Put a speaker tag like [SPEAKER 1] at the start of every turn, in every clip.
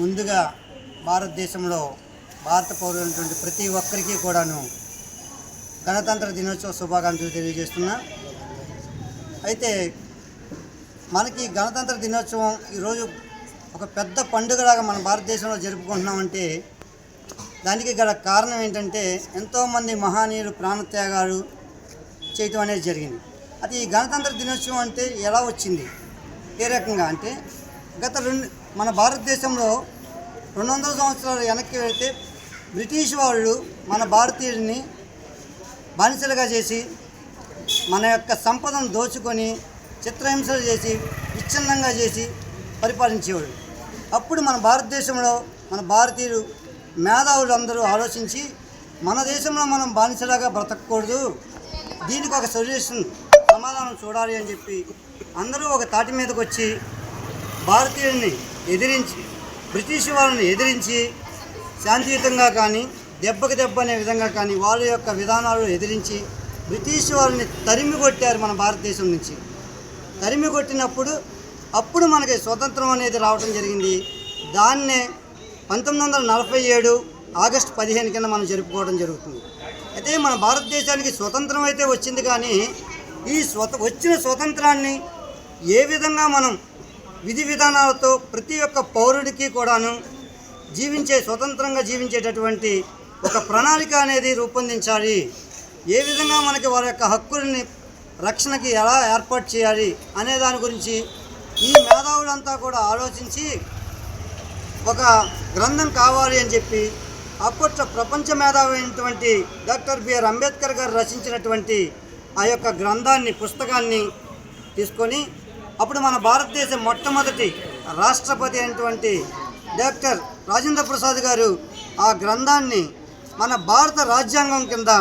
[SPEAKER 1] ముందుగా భారతదేశంలో భారత పౌరులైనటువంటి ప్రతి ఒక్కరికి కూడాను గణతంత్ర దినోత్సవ శుభాకాంక్షలు తెలియజేస్తున్నా. అయితే మనకి గణతంత్ర దినోత్సవం ఈరోజు ఒక పెద్ద పండుగలాగా మన భారతదేశంలో జరుపుకుంటున్నామంటే దానికి గల కారణం ఏంటంటే ఎంతోమంది మహనీయులు ప్రాణత్యాగాలు చేయటం అనేది జరిగింది. అది ఈ గణతంత్ర దినోత్సవం అంటే ఎలా వచ్చింది? ఏ రకంగా అంటే గత రెండు మన భారతదేశంలో రెండు వందల సంవత్సరాలు వెనక్కి వెళితే బ్రిటిష్ వాళ్ళు మన భారతీయుల్ని బానిసలుగా చేసి మన యొక్క సంపదను దోచుకొని చిత్రహింసలు చేసి విచ్ఛిన్నంగా చేసి పరిపాలించేవాడు అప్పుడు మన భారతదేశంలో మన భారతీయులు మేధావులు అందరూ ఆలోచించి మన దేశంలో మనం బానిసలాగా బ్రతకూడదు దీనికి ఒక సొల్యూషన్ సమాధానం చూడాలి అని చెప్పి అందరూ ఒక తాటి మీదకి వచ్చి భారతీయుల్ని ఎదిరించి బ్రిటిష్ వాళ్ళని ఎదిరించి శాంతియుతంగా కానీ దెబ్బకి దెబ్బ అనే విధంగా కానీ వాళ్ళ యొక్క విధానాలు ఎదిరించి బ్రిటిష్ వాళ్ళని తరిమి కొట్టారు మన భారతదేశం నుంచి. తరిమి కొట్టినప్పుడు అప్పుడు మనకి స్వతంత్రం అనేది రావడం జరిగింది. దాన్నే పంతొమ్మిది వందల నలభై ఏడు ఆగస్టు పదిహేను కింద మనం జరుపుకోవడం జరుగుతుంది. అయితే మన భారతదేశానికి స్వతంత్రం అయితే వచ్చింది కానీ ఈ స్వత వచ్చిన స్వతంత్రాన్ని ఏ విధంగా మనం విధి విధానాలతో ప్రతి ఒక్క పౌరుడికి కూడాను జీవించే స్వతంత్రంగా జీవించేటటువంటి ఒక ప్రణాళిక అనేది రూపొందించాలి. ఏ విధంగా మనకి వారి యొక్క హక్కుల్ని రక్షణకి ఎలా ఏర్పాటు చేయాలి అనే దాని గురించి ఈ మేధావులంతా కూడా ఆలోచించి ఒక గ్రంథం కావాలి అని చెప్పి అప్పట్లో ప్రపంచ మేధావి అయినటువంటి డాక్టర్ బిఆర్ అంబేద్కర్ గారు రచించినటువంటి ఆ యొక్క గ్రంథాన్ని పుస్తకాన్ని తీసుకొని అప్పుడు మన భారతదేశం మొట్టమొదటి రాష్ట్రపతి అయినటువంటి డాక్టర్ రాజేంద్ర ప్రసాద్ గారు ఆ గ్రంథాన్ని మన భారత రాజ్యాంగం కింద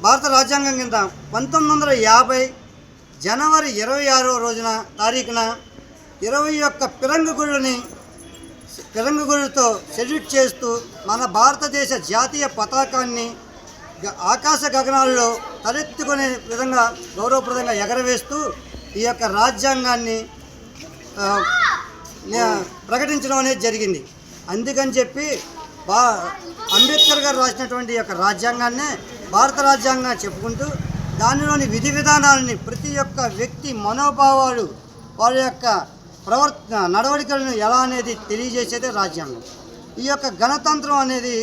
[SPEAKER 1] భారత రాజ్యాంగం కింద పంతొమ్మిది వందల యాభై జనవరి ఇరవై ఆరో రోజున తారీఖున ఇరవై ఒక్క పిరంగుగుళ్ళని పిరంగుగుళ్ళతో సెల్యూట్ చేస్తూ మన భారతదేశ జాతీయ పతాకాన్ని ఆకాశ గగనాల్లో తలెత్తుకునే విధంగా గౌరవప్రదంగా ఎగరవేస్తూ ఈ యొక్క రాజ్యాంగాన్ని ప్రకటించడం అనేది జరిగింది. అందుకని చెప్పి బా అంబేద్కర్ గారు రాసినటువంటి యొక్క రాజ్యాంగాన్నే భారత రాజ్యాంగం చెప్పుకుంటూ దానిలోని విధి విధానాలని ప్రతి ఒక్క వ్యక్తి మనోభావాలు వాళ్ళ యొక్క ప్రవర్త నడవడికలను ఎలా అనేది తెలియజేసేదే రాజ్యాంగం. ఈ యొక్క గణతంత్రం అనేది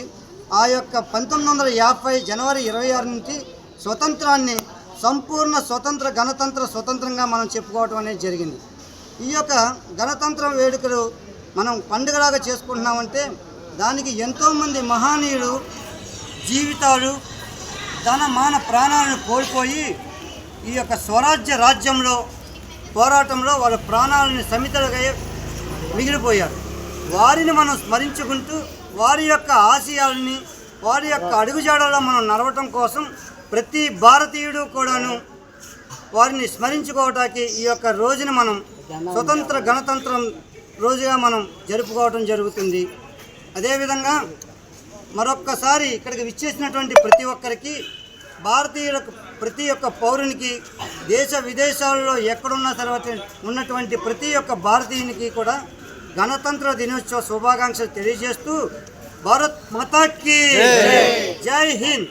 [SPEAKER 1] ఆ యొక్క పంతొమ్మిది వందల యాభై జనవరి ఇరవై ఆరు నుంచి స్వతంత్రాన్ని సంపూర్ణ స్వతంత్ర గణతంత్ర స్వతంత్రంగా మనం చెప్పుకోవటం అనేది జరిగింది. ఈ యొక్క గణతంత్ర వేడుకలు మనం పండుగలాగా చేసుకుంటున్నామంటే దానికి ఎంతోమంది మహనీయులు జీవితాలు ధన మాన ప్రాణాలను కోల్పోయి ఈ యొక్క స్వరాజ్య రాజ్యంలో పోరాటంలో వాళ్ళ ప్రాణాలను సమితలుగా మిగిలిపోయారు. వారిని మనం స్మరించుకుంటూ వారి యొక్క ఆశయాలని వారి యొక్క అడుగుజాడలో మనం నడవటం కోసం ప్రతి భారతీయుడు కూడాను వారిని స్మరించుకోవటానికి ఈ యొక్క రోజున మనం స్వతంత్ర గణతంత్రం రోజుగా మనం జరుపుకోవటం జరుగుతుంది. అదేవిధంగా మరొక్కసారి ఇక్కడికి విచ్చేసినటువంటి ప్రతి ఒక్కరికి భారతీయులకు ప్రతి ఒక్క పౌరునికి దేశ విదేశాల్లో ఎక్కడున్నా తర్వాత ఉన్నటువంటి ప్రతి ఒక్క భారతీయునికి కూడా గణతంత్ర దినోత్సవ శుభాకాంక్షలు తెలియజేస్తూ భారత్ మాతాకి జై హింద్!